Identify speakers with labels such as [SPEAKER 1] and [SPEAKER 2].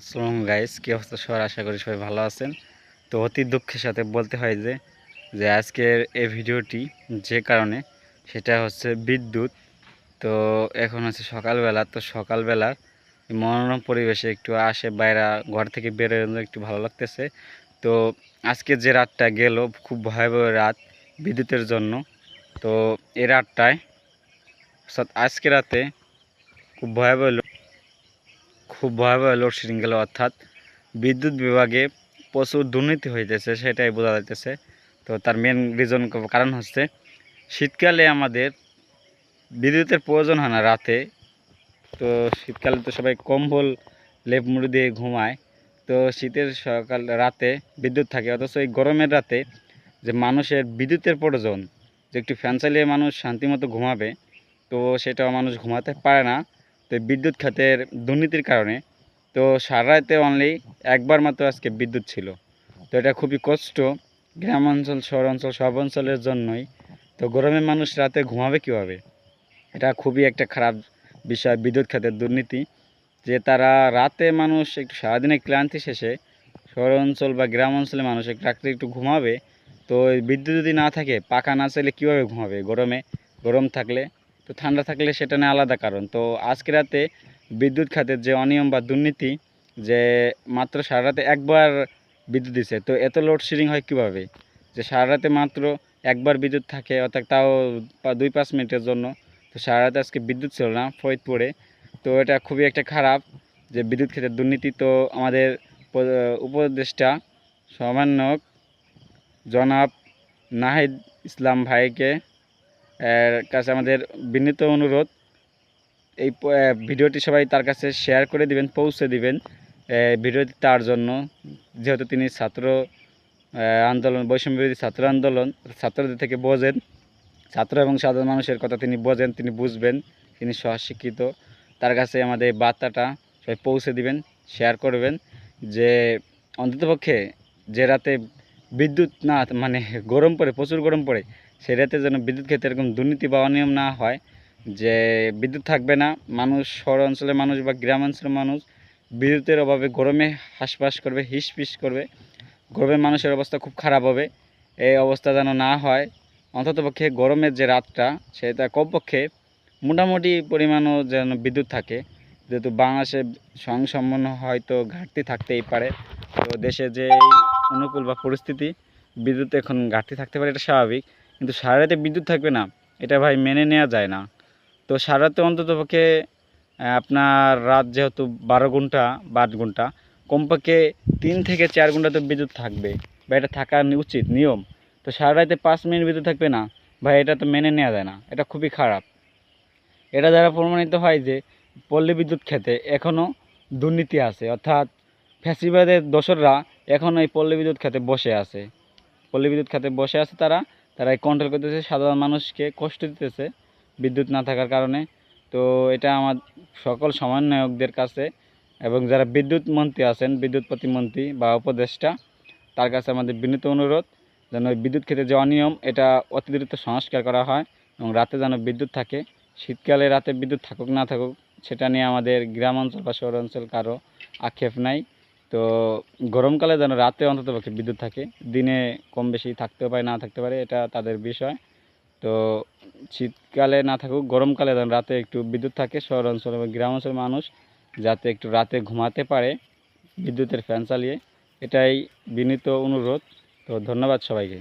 [SPEAKER 1] আসসালামু গাইস কী অবস্থা সবার? আশা করি সবাই ভালো আছেন। তো অতি দুঃখের সাথে বলতে হয় যে যে আজকের এই ভিডিওটি যে কারণে, সেটা হচ্ছে বিদ্যুৎ। তো এখন হচ্ছে সকালবেলা, তো সকালবেলার মনোরম পরিবেশে একটু আসে, বাইরে ঘর থেকে বেরোনো একটু ভালো লাগতেছে। তো আজকে যে রাতটা গেল, খুব ভয়াবহ রাত বিদ্যুতের জন্য। তো এই রাতটায়, অর্থাৎ আজকে রাতে খুব ভয়াবহ খুব ভয়াবহ লোডশেডিং গেল, অর্থাৎ বিদ্যুৎ বিভাগে প্রচুর দুর্নীতি হইতেছে, সেটাই বোঝা যাইতেছে। তো তার মেন রিজন কারণ হচ্ছে, শীতকালে আমাদের বিদ্যুতের প্রয়োজন হয় না রাতে। তো শীতকালে তো সবাই কম্বল, লেপ মুড়ি দিয়ে ঘুমায়। তো শীতের সকাল, রাতে বিদ্যুৎ থাকে, অথচ এই গরমের রাতে যে মানুষের বিদ্যুতের প্রয়োজন, যে একটু ফ্যান চালিয়ে মানুষ শান্তিমতো ঘুমাবে, তো সেটাও মানুষ ঘুমাতে পারে না। তো বিদ্যুৎ খাতের দুর্নীতির কারণে তো সারা রাতে অনলি একবার মাত্র আজকে বিদ্যুৎ ছিল। তো এটা খুবই কষ্ট। গ্রাম অঞ্চল শহর অঞ্চল সব অঞ্চলের জন্যই। তো গরমে মানুষ রাতে ঘুমাবে কীভাবে? এটা খুবই একটা খারাপ বিষয়, বিদ্যুৎ খাতের দুর্নীতি। যে তারা রাতে মানুষ একটু সারাদিনের ক্লান্তি শেষে শহর অঞ্চল বা গ্রাম অঞ্চলে মানুষ একটু রাত্রে একটু ঘুমাবে। তো বিদ্যুৎ যদি না থাকে, পাখা না চাইলে কীভাবে ঘুমাবে? গরমে গরম থাকলে তো ঠান্ডা থাকলে সেটা নিয়ে আলাদা কারণ। তো আজকে রাতে বিদ্যুৎ খাতের যে অনিয়ম বা দুর্নীতি, যে মাত্র সারা রাতে একবার বিদ্যুৎ দিছে, তো এত লোডশেডিং হয় কীভাবে? যে সারা রাতে মাত্র একবার বিদ্যুৎ থাকে, অর্থাৎ তাও দুই, পাঁচ মিনিটের জন্য। তো সারা রাতে আজকে বিদ্যুৎ ছিল না, ফরিদপুরে। তো এটা খুবই একটা খারাপ যে বিদ্যুৎ ক্ষেত্রে দুর্নীতি তো আমাদের উপদেষ্টা সমন্বয়ক জনাব নাহিদ ইসলাম ভাইকে কাছে আমাদের বিনীত অনুরোধ, এই ভিডিওটি সবাই তার কাছে শেয়ার করে দিবেন, পৌঁছে দিবেন ভিডিওটি তার জন্য। যেহেতু তিনি ছাত্র আন্দোলন বৈষম্য বিরোধী ছাত্র আন্দোলন, ছাত্রদের থেকে বোঝেন। ছাত্র এবং সাধারণ মানুষের কথা তিনি বোঝেন, তিনি বুঝবেন, তিনি সহশিক্ষিত। তার কাছে আমাদের বার্তাটা সবাই পৌঁছে দিবেন শেয়ার করবেন যে অন্ততপক্ষে যে রাতে বিদ্যুৎ না মানে গরম পড়ে, প্রচুর গরম পড়ে সেই রাতে যেন বিদ্যুৎ ক্ষেত্রে এরকম দুর্নীতি বা অনিয়ম না হয়, যে বিদ্যুৎ থাকবে না, মানুষ শহর অঞ্চলের মানুষ বা গ্রাম অঞ্চলের মানুষ বিদ্যুতের অভাবে গরমে হাঁসফাঁস করবে হিস ফিস করবে, গরমে মানুষের অবস্থা খুব খারাপ হবে, এই অবস্থা যেন না হয়। অন্ততপক্ষে গরমের যে রাতটা, সেটা কমপক্ষে মোটামুটি পরিমাণও যেন বিদ্যুৎ থাকে। যেহেতু বাংলাদেশে সংসম্পন্ন হয়তো ঘাটতি থাকতেই পারে, তো দেশে যে অনুকূল বা পরিস্থিতি, বিদ্যুৎ এখন ঘাটতি থাকতে পারে, এটা স্বাভাবিক। কিন্তু সারা রাতে বিদ্যুৎ থাকবে না। এটা ভাই মেনে নেওয়া যায় না। তো সারা রাতে অন্ততপক্ষে আপনার রাত যেহেতু বারো ঘণ্টা বা আট ঘণ্টা, কমপক্ষে তিন থেকে চার ঘণ্টা তো বিদ্যুৎ থাকবে বা এটা থাকা উচিত, নিয়ম। তো সারা রাতে পাঁচ মিনিট বিদ্যুৎ থাকবে না, ভাই এটা তো মেনে নেওয়া যায় না। এটা খুবই খারাপ। এটা দ্বারা প্রমাণিত হয় যে পল্লী বিদ্যুৎ ক্ষেত্রে এখনও দুর্নীতি আছে। অর্থাৎ ফ্যাসিবাদের দোসররা এখনও এই পল্লী বিদ্যুৎ খাতে বসে আছে। পল্লী বিদ্যুৎ খাতে বসে আছে তারা। তারা কন্ট্রোল করতেছে, সাধারণ মানুষকে কষ্ট দিতেছে বিদ্যুৎ না থাকার কারণে। তো এটা আমার সকল সমন্বয়কদের কাছে এবং যারা বিদ্যুৎ মন্ত্রী আছেন, বিদ্যুৎ প্রতিমন্ত্রী বা উপদেষ্টা, তার কাছে আমাদের বিনীত অনুরোধ যেন বিদ্যুৎ ক্ষেত্রে যে অনিয়ম, এটা অতি দ্রুত সংস্কার করা হয় এবং রাতে যেন বিদ্যুৎ থাকে। শীতকালে রাতে বিদ্যুৎ থাকুক, না থাকুক, সেটা নিয়ে আমাদের গ্রাম অঞ্চল বা শহর অঞ্চল কারও আক্ষেপ নাই। তো গরমকালে যেন রাতে অন্তত পক্ষে বিদ্যুৎ থাকে, দিনে কম বেশি থাকতে পারে, না থাকতে পারে, এটা তাদের বিষয়। তো শীতকালে না থাকুক, গরমকালে যেন রাতে একটু বিদ্যুৎ থাকে, শহর অঞ্চল এবং গ্রাম অঞ্চলের মানুষ যাতে একটু রাতে ঘুমাতে পারে বিদ্যুতের ফ্যান চালিয়ে, এটাই বিনীত অনুরোধ। তো ধন্যবাদ সবাইকে।